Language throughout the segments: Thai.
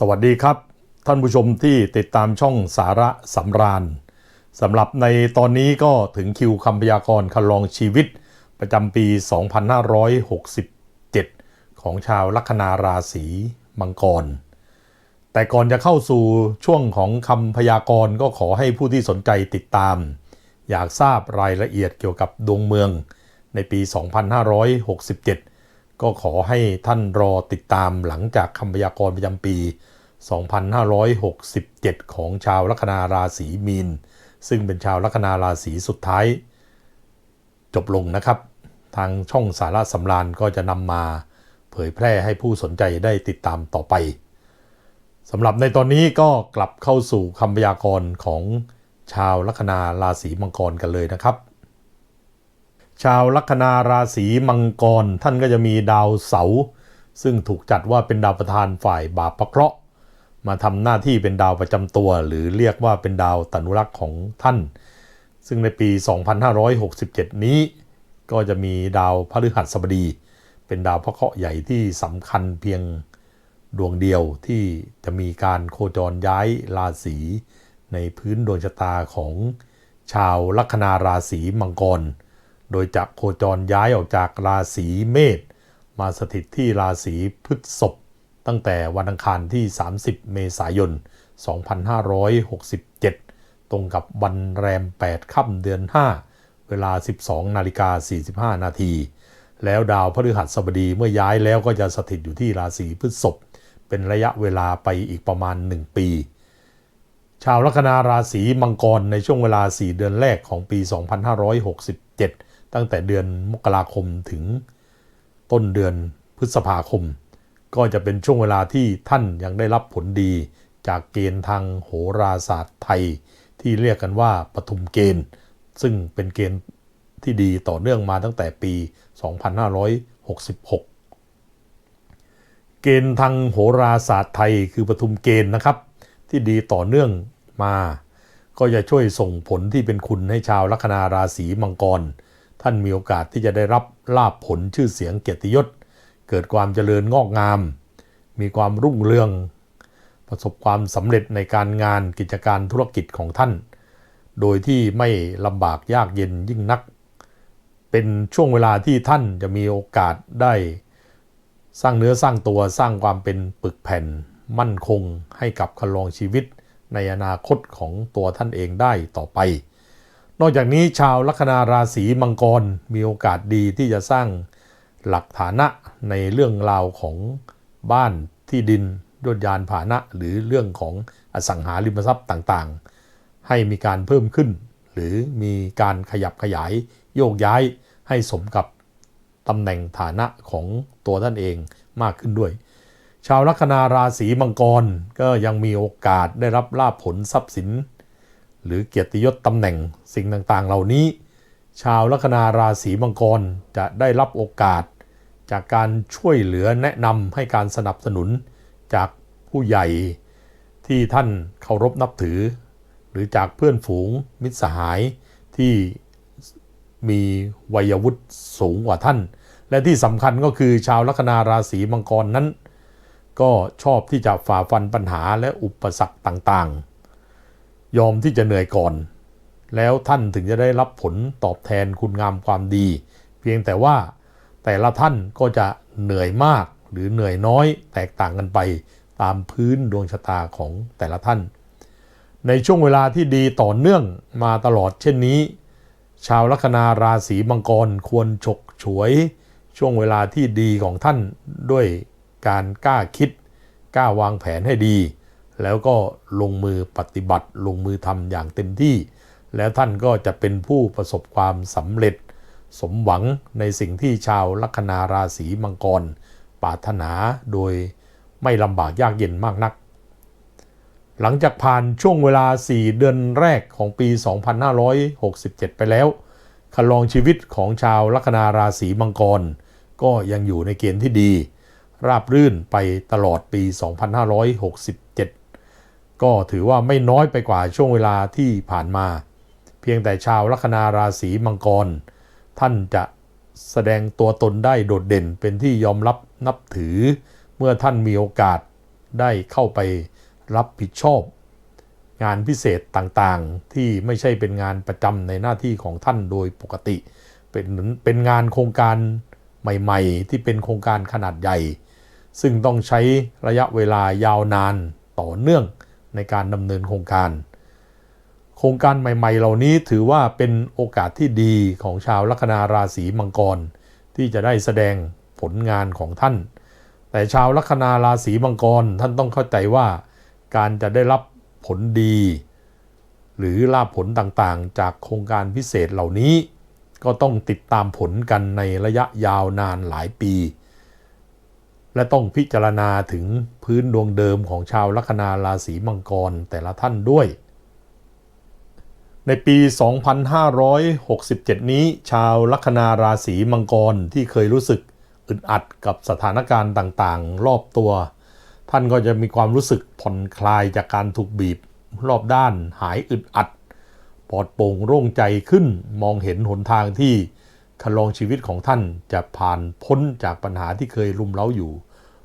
สวัสดีครับ ท่านผู้ชมที่ติดตามช่องสาระสำราญสำหรับในตอนนี้ก็ถึงคิวคำพยากรณ์คันลองชีวิต ประจำปี 2567 ของชาวลัคนาราศีมังกร แต่ก่อนจะเข้าสู่ช่วงของคำพยากรณ์ก็ขอให้ผู้ที่สนใจติดตาม อยากทราบรายละเอียดเกี่ยวกับดวงเมืองในปี 2567 ก็ขอให้ท่านรอติดตามหลังจากคำพยากรณ์ประจำปี 2567 ของชาวลัคนาราศีมีน ซึ่งเป็นชาวลัคนาราศีสุดท้าย จบลงนะครับ ทางช่องสาระสำราญก็จะนำมาเผยแพร่ให้ผู้สนใจได้ติดตามต่อไปสำหรับในตอนนี้ก็กลับเข้าสู่คำพยากรณ์ของชาวลัคนาราศีมังกรกันเลยนะครับ ชาวลัคนาราศีมังกรท่านก็จะมีดาวเสาร์ซึ่งถูกจัดว่าเป็นดาวประธานฝ่ายบาปพระเคราะห์ มาทำหน้าที่เป็นดาวประจำตัว หรือเรียกว่าเป็นดาวตนุรักษ์ของท่าน ซึ่งในปี 2567 นี้ ก็จะมีดาวพฤหัสบดี เป็นดาวพระเคราะห์ใหญ่ที่สำคัญเพียงดวงเดียวที่จะมีการโคจรย้ายราศีในพื้นดวงชะตาของชาวลัคนาราศีมังกร โดยจะโคจรย้ายออกจากราศีเมษมาสถิตที่ราศีพฤษภ ตั้งแต่วันอังคารที่ 30 เมษายน 2567 ตรงกับวันแรม 8 ค่ำเดือน 5 เวลา 12 นาฬิกา 45 นาที แล้วดาวพฤหัสบดีเมื่อย้ายแล้วก็จะสถิตอยู่ที่ราศีพฤษภเป็นระยะเวลาไปอีกประมาณ 1 ปี ชาวลัคนาราศีมังกรในช่วงเวลา 4 เดือนแรกของปี 2567 ตั้งแต่เดือนมกราคมถึงต้นเดือนพฤษภาคม ก็จะเป็นช่วงเวลาที่ท่านยังได้รับผลดี จากเกณฑ์ทางโหราศาสตร์ไทย ที่เรียกกันว่าปทุมเกณฑ์ ซึ่งเป็นเกณฑ์ที่ดีต่อเนื่องมาตั้งแต่ปี 2566 เกณฑ์ทางโหราศาสตร์ไทยคือปทุมเกณฑ์นะครับ ที่ดีต่อเนื่องมา ก็จะช่วยส่งผลที่เป็นคุณให้ชาวลัคนาราศีมังกร ท่านมีโอกาสที่จะได้รับลาบผลชื่อเสียงเกียรติยศ เกิดความเจริญงอกงาม มีความรุ่งเรือง ประสบความสำเร็จในการงานกิจการธุรกิจของท่าน โดยที่ไม่ลำบากยากเย็นยิ่งนัก เป็นช่วงเวลาที่ท่านจะมีโอกาสได้สร้างเนื้อสร้างตัวสร้างความเป็นปึกแผ่นมั่นคงให้กับคลองชีวิตในอนาคตของตัวท่านเองได้ต่อไป นอกจากนี้ชาวลัคนาราศีมังกรมีโอกาสดีที่จะสร้างหลักฐานะ ในเรื่องราวของบ้านที่ดินยดยานผานะหรือเรื่องของอสังหาริมทรัพย์ต่างๆ ให้มีการเพิ่มขึ้น หรือมีการขยับขยายโยกย้ายให้สมกับตำแหน่งฐานะของตัวท่านเองมากขึ้นด้วย ชาวลัคนาราศีมังกรก็ยังมีโอกาสได้รับลาภผลทรัพย์สิน หรือเกียรติยศตำแหน่งสิ่งต่างๆ เหล่านี้ ชาวลัคนาราศีมังกรจะได้รับโอกาส จากการช่วยเหลือแนะนำให้การสนับสนุนจากผู้ใหญ่ที่ท่านเคารพนับถือ หรือจากเพื่อนฝูงมิตรสหายที่มีวัยวุฒิสูงกว่าท่าน และที่สำคัญก็คือชาวลัคนาราศีมังกรนั้น ก็ชอบที่จะฝ่าฟันปัญหาและอุปสรรคต่างๆ ยอมที่จะเหนื่อยก่อน แล้วท่านถึงจะได้รับผลตอบแทนคุณงามความดี เพียงแต่ว่า แต่ละท่านก็จะเหนื่อยมากหรือเหนื่อยน้อยแตกต่างกันไปตามพื้นดวงชะตาของแต่ละท่าน ในช่วงเวลาที่ดีต่อเนื่องมาตลอดเช่นนี้ ชาวลัคนาราศีมังกรควรฉกฉวย ช่วงเวลาที่ดีของท่านด้วยการกล้าคิดกล้าวางแผนให้ดี แล้วก็ลงมือปฏิบัติลงมือทำอย่างเต็มที่ แล้วท่านก็จะเป็นผู้ประสบความสำเร็จ สมหวังในสิ่งที่ชาวลัคนาราศีมังกร ปรารถนาโดยไม่ลำบากยากเย็นมากนัก หลังจากผ่านช่วงเวลา 4 เดือนแรกของปี 2567 ไปแล้วคันลองชีวิตของชาวลัคนาราศีมังกร ก็ยังอยู่ในเกณฑ์ที่ดี ราบรื่นไปตลอดปี 2567 ก็ถือว่าไม่น้อยไปกว่าช่วงเวลาที่ผ่านมา เพียงแต่ชาวลัคนาราศีมังกร ท่านจะแสดงตัวตนได้โดดเด่นเป็นที่ยอมรับนับถือ เมื่อท่านมีโอกาสได้เข้าไปรับผิดชอบ งานพิเศษต่างๆ ที่ไม่ใช่เป็นงานประจำในหน้าที่ของท่านโดยปกติ เป็นเป็นงานโครงการใหม่ๆ ที่เป็นโครงการขนาดใหญ่ ซึ่งต้องใช้ระยะเวลายาวนานต่อเนื่องในการดำเนินโครงการ โครงการใหม่ๆ เหล่านี้ถือว่าเป็นโอกาสที่ดีของชาวลัคนาราศีมังกร ที่จะได้แสดงผลงานของท่าน แต่ชาวลัคนาราศีมังกรท่านต้องเข้าใจว่า การจะได้รับผลดี หรือลาภผลต่างๆ จากโครงการพิเศษเหล่านี้ ก็ต้องติดตามผลกันในระยะยาวนานหลายปี และต้องพิจารณาถึงพื้นดวงเดิมของชาวลัคนาราศีมังกรแต่ละท่านด้วย ในปี 2567 นี้ ชาวลัคนาราศีมังกรที่เคยรู้สึกอึดอัดกับสถานการณ์ต่างๆ รอบตัว ท่านก็จะมีความรู้สึกผ่อนคลายจากการถูกบีบ รอบด้านหายอึดอัด ปลอดโปร่งโล่งใจขึ้นมองเห็นหนทางที่คลองชีวิตของท่านจะผ่านพ้นจากปัญหาที่เคยรุมเร้าอยู่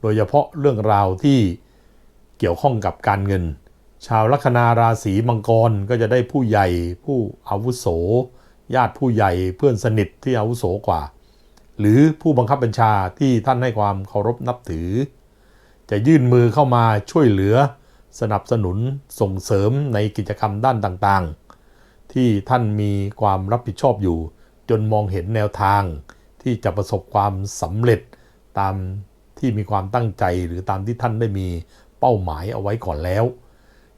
โดยเฉพาะเรื่องราวที่เกี่ยวข้องกับการเงิน ชาวลัคนาราศีมังกรก็จะได้ผู้ใหญ่ผู้อาวุโส ญาติผู้ใหญ่เพื่อนสนิทที่อาวุโสกว่า หรือผู้บังคับบัญชาที่ท่านให้ความเคารพนับถือ จะยื่นมือเข้ามาช่วยเหลือ สนับสนุนส่งเสริมในกิจกรรมด้านต่างๆ ที่ท่านมีความรับผิดชอบอยู่ จนมองเห็นแนวทาง ที่จะประสบความสำเร็จตามที่มีความตั้งใจหรือตามที่ท่านได้มีเป้าหมายเอาไว้ก่อนแล้ว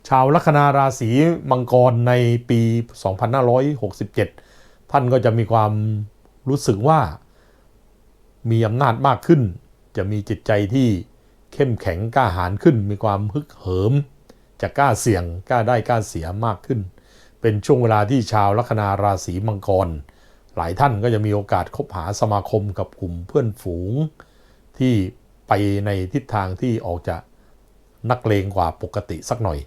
ชาวลัคนาราศีมังกรในปี 2567 ท่านก็จะมีความรู้สึกว่ามีอำนาจมากขึ้น จะมีจิตใจที่เข้มแข็งกล้าหาญขึ้น มีความฮึกเหิม จะกล้าเสี่ยงกล้าได้กล้าเสียมากขึ้น เป็นช่วงเวลาที่ชาวลัคนาราศีมังกร หลายท่านก็จะมีโอกาสคบหาสมาคมกับกลุ่มเพื่อนฝูง ที่ไปในทิศทางที่ออกจะนักเลงกว่าปกติสักหน่อย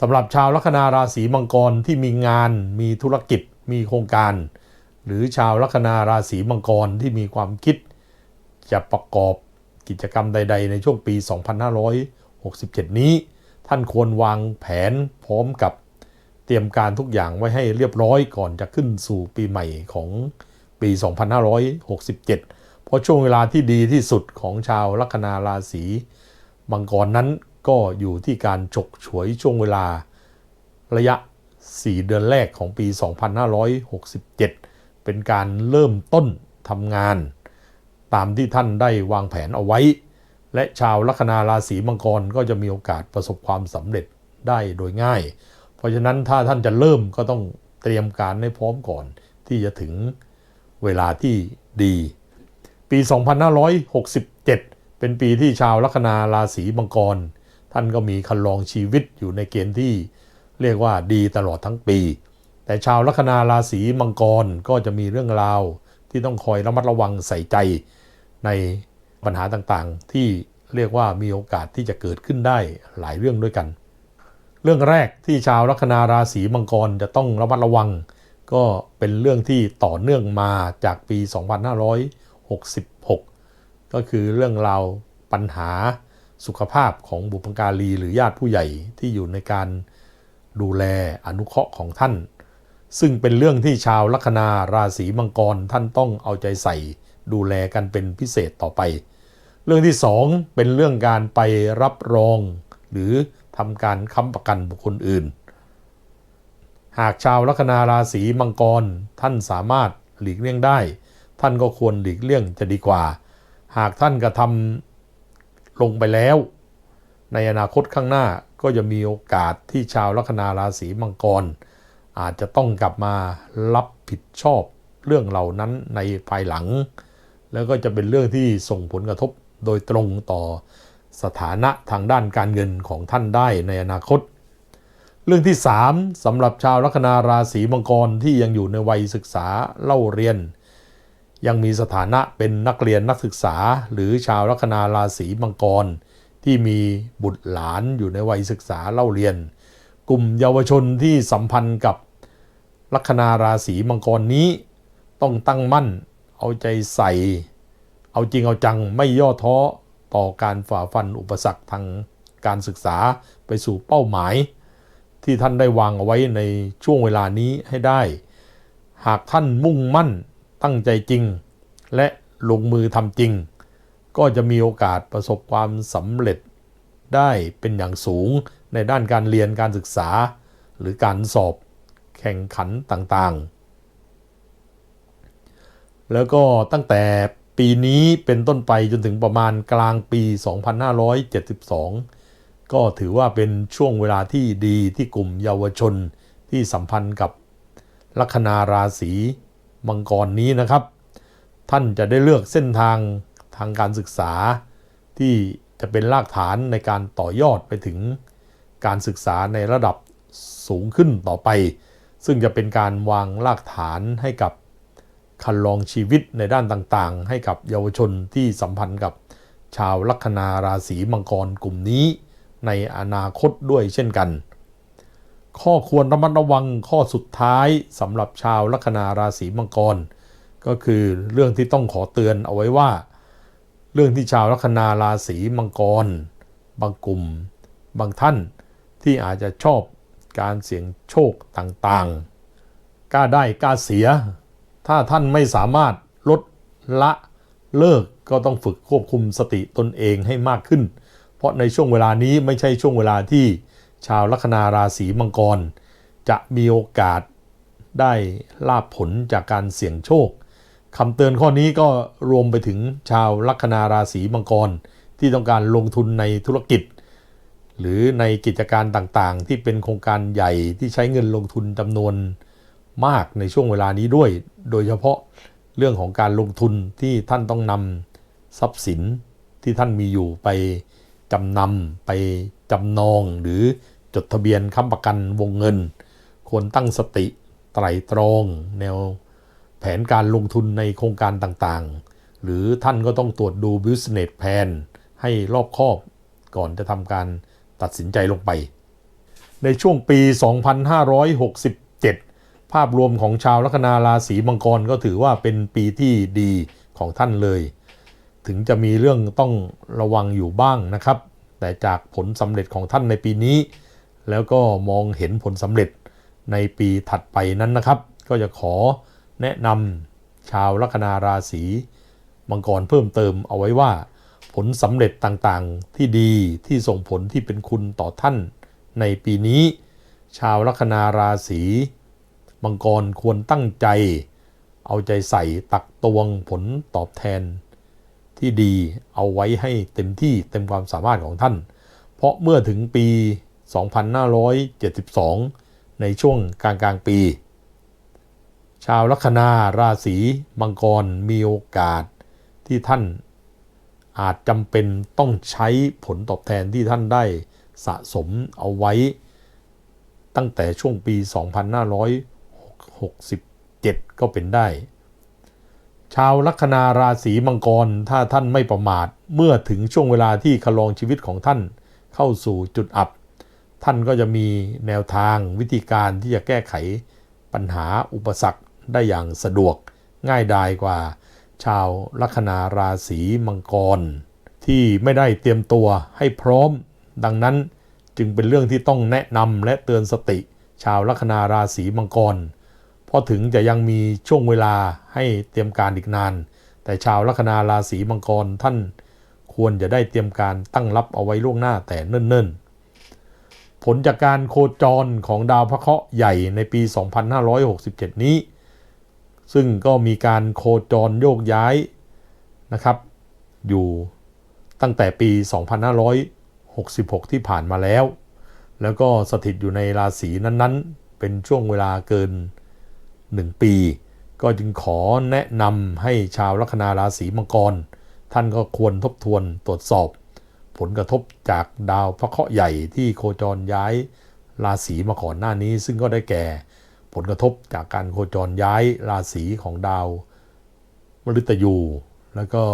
สำหรับชาวลัคนาราศีมังกรที่มีงานมีธุรกิจมีโครงการ หรือชาวลัคนาราศีมังกรที่มีความคิด จะประกอบกิจกรรมใด ๆ ในช่วงปี 2567 นี้ ท่านควรวางแผนพร้อมกับเตรียมการทุกอย่างไว้ให้เรียบร้อยก่อนจะขึ้นสู่ปีใหม่ของปี 2567 เพราะช่วงเวลาที่ดีที่สุดของชาวลัคนาราศีมังกรนั้น ก็อยู่ที่การฉกฉวยช่วงเวลาระยะ 4 เดือนแรกของปี 2567 เป็นการเริ่มต้นทำงาน ตามที่ท่านได้วางแผนเอาไว้ และชาวลัคนาราศีมังกรก็จะมีโอกาสประสบความสำเร็จได้โดยง่าย เพราะฉะนั้นถ้าท่านจะเริ่มก็ต้องเตรียมการให้พร้อมก่อน ที่จะถึงเวลาที่ดี ปี 2567 เป็นปีที่ชาวลัคนาราศีมังกร ท่านก็มีคันลองชีวิตอยู่ในเกณฑ์ที่เรียกว่าดีตลอดทั้งปี แต่ชาวลัคนาราศีมังกรก็จะมีเรื่องราวที่ต้องคอยระมัดระวังใส่ใจในปัญหาต่างๆ ที่เรียกว่ามีโอกาสที่จะเกิดขึ้นได้หลายเรื่องด้วยกัน เรื่องแรกที่ชาวลัคนาราศีมังกรจะต้องระมัดระวัง ก็เป็นเรื่องที่ต่อเนื่องมาจากปี 2566 ก็คือเรื่องราวปัญหา สุขภาพของบุพการีหรือญาติผู้ใหญ่ที่อยู่ในการดูแลอนุเคราะห์ของท่าน ซึ่งเป็นเรื่องที่ชาวลัคนาราศีมังกรท่านต้องเอาใจใส่ดูแลกันเป็นพิเศษต่อไป เรื่องที่สองเป็นเรื่องการไปรับรอง หรือทำการค้ำประกันบุคคลอื่น หากชาวลัคนาราศีมังกรท่านสามารถหลีกเลี่ยงได้ ท่านก็ควรหลีกเลี่ยงจะดีกว่า หากท่านกระทำ ลงไปแล้ว ในอนาคตข้างหน้าก็จะมีโอกาสที่ชาวลัคนาราศีมังกร อาจจะต้องกลับมารับผิดชอบเรื่องเหล่านั้นในภายหลัง แล้วก็จะเป็นเรื่องที่ส่งผลกระทบโดยตรงต่อสถานะทางด้านการเงินของท่านได้ในอนาคต เรื่องที่ 3สำหรับชาวลัคนาราศีมังกรที่ยังอยู่ในวัยศึกษาเล่าเรียน ยังมีสถานะเป็นนักเรียนนักศึกษา หรือชาวลัคนาราศีมังกร ที่มีบุตรหลานอยู่ในวัยศึกษาเล่าเรียน กลุ่มเยาวชนที่สัมพันธ์กับลัคนาราศีมังกรนี้ ต้องตั้งมั่น เอาใจใส่ เอาจริงเอาจังไม่ย่อท้อต่อการฝ่าฟันอุปสรรคทางการศึกษาไปสู่เป้าหมาย ที่ท่านได้วางเอาไว้ในช่วงเวลานี้ให้ได้ หากท่านมุ่งมั่น ตั้งใจจริง และลงมือทำจริง ก็จะมีโอกาสประสบความสำเร็จได้เป็นอย่างสูงในด้านการเรียนการศึกษา หรือการสอบแข่งขันต่างๆ แล้วก็ตั้งแต่ปีนี้เป็นต้นไปจนถึงประมาณกลางปี 2572 ก็ถือว่าเป็นช่วงเวลาที่ดีที่กลุ่มเยาวชนที่สัมพันธ์กับลัคนาราศี มังกรนี้นะครับ ท่านจะได้เลือกเส้นทางทางการศึกษา ที่จะเป็นรากฐานในการต่อยอดไปถึงการศึกษาในระดับสูงขึ้นต่อไป ซึ่งจะเป็นการวางรากฐานให้กับคันลองชีวิตในด้านต่างๆ ให้กับเยาวชนที่สัมพันธ์กับชาวลัคนาราศีมังกรกลุ่มนี้ ในอนาคตด้วยเช่นกัน ข้อควรระมัดระวังข้อสุดท้ายสำหรับชาวลัคนาราศีมังกร ก็คือเรื่องที่ต้องขอเตือนเอาไว้ว่า เรื่องที่ชาวลัคนาราศีมังกร บางกลุ่ม บางท่านที่อาจจะชอบการเสี่ยงโชคต่างๆกล้าได้กล้าเสีย ถ้าท่านไม่สามารถลดละเลิกก็ต้องฝึกควบคุมสติตนเองให้มากขึ้น เพราะในช่วงเวลานี้ไม่ใช่ช่วงเวลาที่ ชาวลัคนาราศีมังกร จะมีโอกาสได้ลาบผลจากการเสี่ยงโชคคำเตือนข้อนี้ก็รวมไปถึงชาวลัคนาราศีมังกร ที่ต้องการลงทุนในธุรกิจ หรือในกิจการต่างๆ ที่เป็นโครงการใหญ่ที่ใช้เงินลงทุนจำนวนมากในช่วงเวลานี้ด้วย โดยเฉพาะเรื่องของการลงทุนที่ท่านต้องนำทรัพย์สินที่ท่านมีอยู่ไป จำนำไปจำนองหรือจดทะเบียนค้ำประกันวงเงิน ควรตั้งสติไตรตรอง แนวแผนการลงทุนในโครงการต่างๆ หรือท่านก็ต้องตรวจดู business plan ให้รอบคอบ ก่อนจะทำการตัดสินใจลงไป ในช่วงปี 2567 ภาพรวมของชาวลัคนาราศีมังกรก็ถือว่าเป็นปีที่ดีของท่านเลย ถึงจะมีเรื่องต้องระวังอยู่บ้างนะครับ แต่จากผลสำเร็จของท่านในปีนี้ แล้วก็มองเห็นผลสำเร็จในปีถัดไปนั้นนะครับ ก็จะขอแนะนำชาวลัคนาราศีมังกรเพิ่มเติมเอาไว้ว่า ผลสำเร็จต่างๆที่ดีที่ส่งผลที่เป็นคุณต่อท่านในปีนี้ ชาวลัคนาราศีมังกรควรตั้งใจ เอาใจใส่ตักตวงผลตอบแทน ที่ดีเอาไว้ให้เต็มที่เต็มความสามารถของท่าน เพราะเมื่อถึงปี 2572 ในช่วงกลางกลางปี ชาวลัคนาราศีมังกรมีโอกาสที่ท่านอาจจำเป็นต้องใช้ผลตอบแทนที่ท่านได้สะสมเอาไว้ ตั้งแต่ช่วงปี 2567 ก็เป็นได้ ชาวลัคนาราศีมังกรถ้าท่านไม่ประมาท เมื่อถึงช่วงเวลาที่คลองชีวิตของท่านเข้าสู่จุดอับ ท่านก็จะมีแนวทางวิธีการที่จะแก้ไขปัญหาอุปสรรคได้อย่างสะดวกง่ายดายกว่า ชาวลัคนาราศีมังกร ที่ไม่ได้เตรียมตัวให้พร้อม ดังนั้นจึงเป็นเรื่องที่ต้องแนะนำและเตือนสติ ชาวลัคนาราศีมังกร เพราะถึงจะยังมีช่วงเวลาให้เตรียมการอีกนาน แต่ชาวลัคนาราศีมังกรท่านควรจะได้เตรียมการตั้งรับเอาไว้ล่วงหน้าแต่เนิ่นๆ ผลจากการโคจรของดาวพระเคราะห์ใหญ่ในปี 2567 นี้ ซึ่งก็มีการโคจรโยกย้ายนะครับ อยู่ตั้งแต่ปี 2566 ที่ผ่านมาแล้ว แล้วก็สถิตอยู่ในราศีนั้นๆ เป็นช่วงเวลาเกิน 1 ปี ก็จึงขอแนะนำให้ชาวลัคนาราศีมังกร ท่านก็ควรทบทวนตรวจสอบ ผลกระทบจากดาวพระเคราะห์ใหญ่ที่โคจรย้ายราศีมาก่อนหน้านี้ ซึ่งก็ได้แก่ ผลกระทบจากการโคจรย้ายราศีของดาวมฤตยู แล้วก็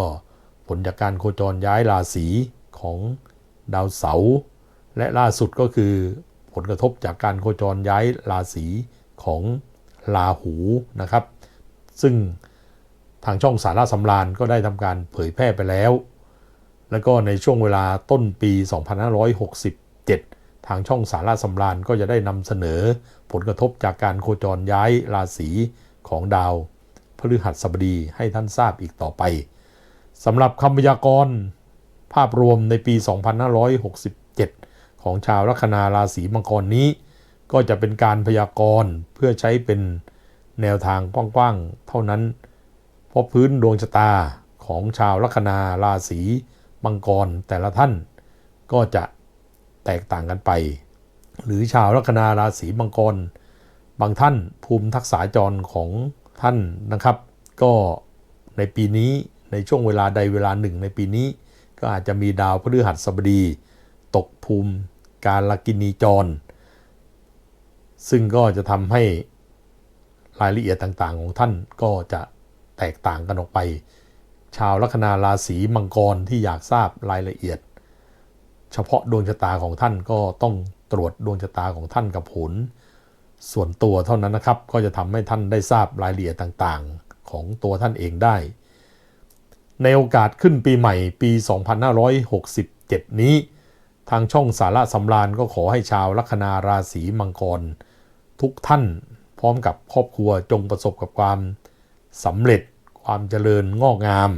ผลจากการโคจรย้ายราศีของดาวเสาร์และล่าสุดก็คือผลกระทบจากการโคจรย้ายราศีของ ลาหูนะครับ ซึ่งทางช่องสาระสำราญก็ได้ทำการเผยแพร่ไปแล้ว แล้วก็ในช่วงเวลาต้นปี 2567 ทางช่องสาราสำราญก็จะได้นำเสนอผลกระทบจากการโคจรย้ายราศีของดาวพฤหัสบดีให้ท่านทราบอีกต่อไปสำหรับคำพยากรณ์ภาพรวมในปี 2567 ของชาวลัคนาราศีมังกรนี้ ก็จะเป็นการพยากรณ์เพื่อใช้เป็นแนวทางกว้างๆ เท่านั้น เพราะพื้นดวงชะตาของชาวลัคนาราศีมังกรแต่ละท่าน ก็จะแตกต่างกันไป หรือชาวลัคนาราศีมังกร บางท่านภูมิทักษะจรของท่านนะครับ ก็ในปีนี้ในช่วงเวลาใดเวลาหนึ่งในปีนี้ ก็อาจจะมีดาวพฤหัสบดี ตกภูมิการลกินีจร ซึ่งก็จะทำให้รายละเอียดต่างๆ ของท่านก็จะแตกต่างกันออกไป ชาวลัคนาราศีมังกรที่อยากทราบรายละเอียด เฉพาะดวงชะตาของท่านก็ต้องตรวจดวงชะตาของท่านกับผล ส่วนตัวเท่านั้นนะครับ ก็จะทำให้ท่านได้ทราบรายละเอียดต่างๆ ของตัวท่านเองได้ ในโอกาสขึ้นปีใหม่ปี 2567 นี้ ทางช่องสาระสำราญก็ขอให้ชาวลัคนาราศีมังกร ทุกท่าน พร้อมกับครอบครัวจงประสบกับความสำเร็จ ความเจริญงอกงาม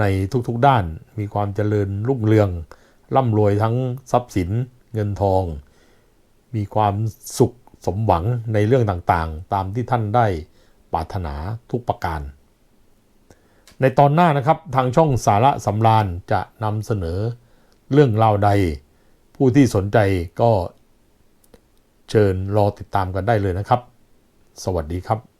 ในทุกๆด้านมีความเจริญรุ่งเรือง ร่ำรวยทั้งทรัพย์สินเงินทอง มีความสุขสมหวังในเรื่องต่างๆ ตามที่ท่านได้ปรารถนาทุกประการ ในตอนหน้านะครับทางช่องสาระสำราญจะนำเสนอเรื่องราวใด ผู้ที่สนใจก็ เชิญรอติดตามกันได้เลยนะครับ สวัสดีครับ